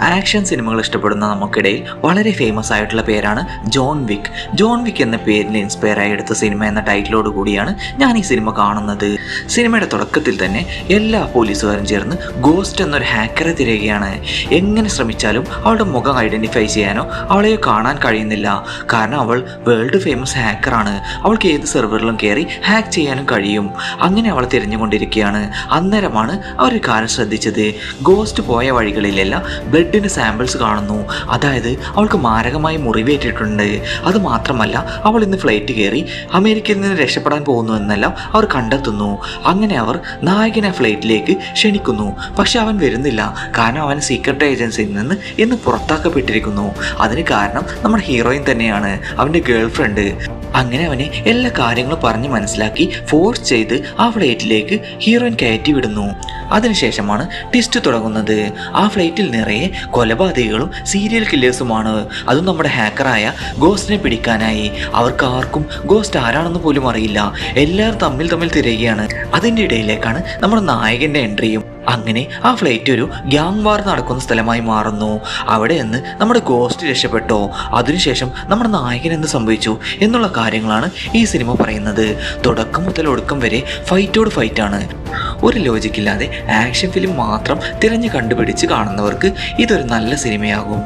Action സിനിമകൾ ഇഷ്ടപ്പെടുന്ന നമുക്കിടയിൽ വളരെ ഫേമസ് ആയിട്ടുള്ള പേരാണ് ജോൺ വിക്ക് ജോൺ വിക്ക് എന്ന പേരിൽ ഇൻസ്പയർ ആയി എടുത്ത സിനിമ എന്ന ടൈറ്റിലോട് കൂടിയാണ് ഞാൻ ഈ സിനിമ കാണുന്നത്. സിനിമയുടെ തുടക്കത്തിൽ തന്നെ എല്ലാ പോലീസുകാരും ചേർന്ന് ഗോസ്റ്റ് എന്നൊരു ഹാക്കറെ തിരയുകയാണ്. എങ്ങനെ ശ്രമിച്ചാലും അവളുടെ മുഖം ഐഡന്റിഫൈ ചെയ്യാനോ അവളെ കാണാൻ കഴിയുന്നില്ല. കാരണം അവൾ വേൾഡ് ഫേമസ് ഹാക്കറാണ് അവൾക്ക് ഏത് സെർവറിലും കയറി ഹാക്ക് ചെയ്യാനും കഴിയും. അങ്ങനെ അവൾ തിരഞ്ഞുകൊണ്ടിരിക്കുകയാണ്. അന്നേരമാണ് അവർ കാര്യം ശ്രദ്ധിച്ചത്. ഗോസ്റ്റ് പോയ വഴികളിലെല്ലാം ബ്ലഡിന് സാമ്പിൾസ് കാണുന്നു. അതായത് അവൾക്ക് മാരകമായി മുറിവേറ്റിട്ടുണ്ട് അത് മാത്രമല്ല അവൾ ഇന്ന് ഫ്ലൈറ്റ് കയറി അമേരിക്കയിൽ നിന്ന് രക്ഷപ്പെടാൻ പോകുന്നു എന്നെല്ലാം അവർ കണ്ടെത്തുന്നു. അങ്ങനെ അവർ നായകനെ ഫ്ലൈറ്റിലേക്ക് ക്ഷണിക്കുന്നു. പക്ഷെ അവൻ വരുന്നില്ല. കാരണം അവൻ സീക്രട്ട് ഏജൻസിയിൽ നിന്ന് ഇന്ന് പുറത്താക്കപ്പെട്ടിരിക്കുന്നു. അതിന് കാരണം നമ്മുടെ ഹീറോയിൻ തന്നെയാണ്. അവന്റെ ഗേൾ ഫ്രണ്ട് അങ്ങനെ അവനെ എല്ലാ കാര്യങ്ങളും പറഞ്ഞ് മനസ്സിലാക്കി ഫോഴ്സ് ചെയ്ത് ആ ഫ്ലൈറ്റിലേക്ക് ഹീറോയിൻ കയറ്റി വിടുന്നു. അതിനുശേഷമാണ് ടിസ്റ്റ് തുടങ്ങുന്നത്. ആ ഫ്ലൈറ്റിൽ നിറയെ കൊലപാതകികളും സീരിയൽ കില്ലേഴ്സുമാണ് അതും നമ്മുടെ ഹാക്കറായ ഗോസ്റ്റിനെ പിടിക്കാനായി. അവർക്ക് ആർക്കും ഗോസ്റ്റ് ആരാണെന്ന് പോലും അറിയില്ല. എല്ലാവരും തമ്മിൽ തമ്മിൽ തിരയുകയാണ്. അതിന്റെ ഇടയിലേക്കാണ് നമ്മുടെ നായകന്റെ എൻട്രിയും അങ്ങനെ ആ ഫ്ലൈറ്റ് ഒരു ഗ്യാങ് വാർ നടക്കുന്ന സ്ഥലമായി മാറുന്നു. അവിടെ നിന്ന് നമ്മുടെ ഗോസ്റ്റ് രക്ഷപ്പെട്ടോ. അതിനുശേഷം നമ്മുടെ നായകൻ എന്ത് സംഭവിച്ചു എന്നുള്ള കാര്യങ്ങളാണ് ഈ സിനിമ പറയുന്നത്. തുടക്കം മുതൽ ഒടുക്കം വരെ ഫൈറ്റോട് ഫൈറ്റാണ് ഒരു ലോജിക്കില്ലാതെ ആക്ഷൻ ഫിലിം മാത്രം തിരഞ്ഞു കണ്ടുപിടിച്ച് കാണുന്നവർക്ക് ഇതൊരു നല്ല സിനിമയാകും